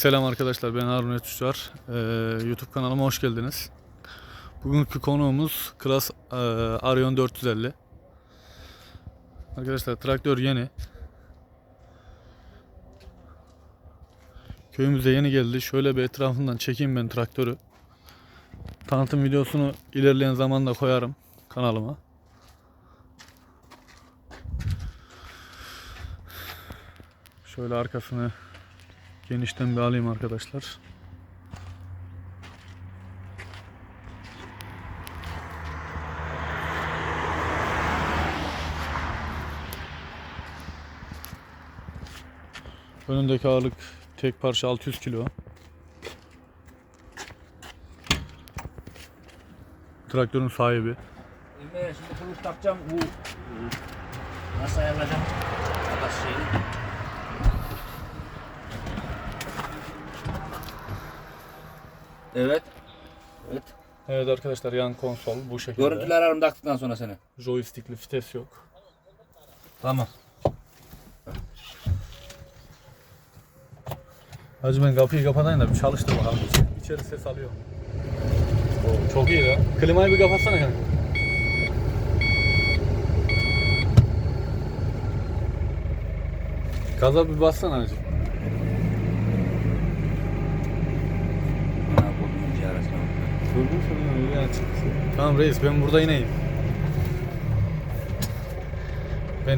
Selam arkadaşlar ben Harun Ötüşar. Ee, YouTube kanalıma hoş geldiniz. Bugünkü konuğumuz Klas e, Arion 450. Arkadaşlar traktör yeni. Köyümüze yeni geldi. Şöyle bir etrafından çekeyim ben traktörü. Tanıtım videosunu ilerleyen zamanda koyarım kanalıma. Şöyle arkasını genişten bir alayım arkadaşlar. Önündeki ağırlık tek parça 600 kilo. Traktörün sahibi. Şimdi kılıç takacağım nasıl ayarlayacağım? Evet. Evet. Evet arkadaşlar yan konsol bu şekilde. Görüntüler ararım taktıktan sonra seni. Joystickli vites yok. Tamam. Hacı ben kapıyı kapatayım da bir çalıştır bakalım. İçeri, ses alıyor. Oo, çok iyi ya. Klimayı bir kapatsana kanka. Gaza bir bassana hacı. Gördün sen öyle çıktı. Tamam reis ben burada ineyim.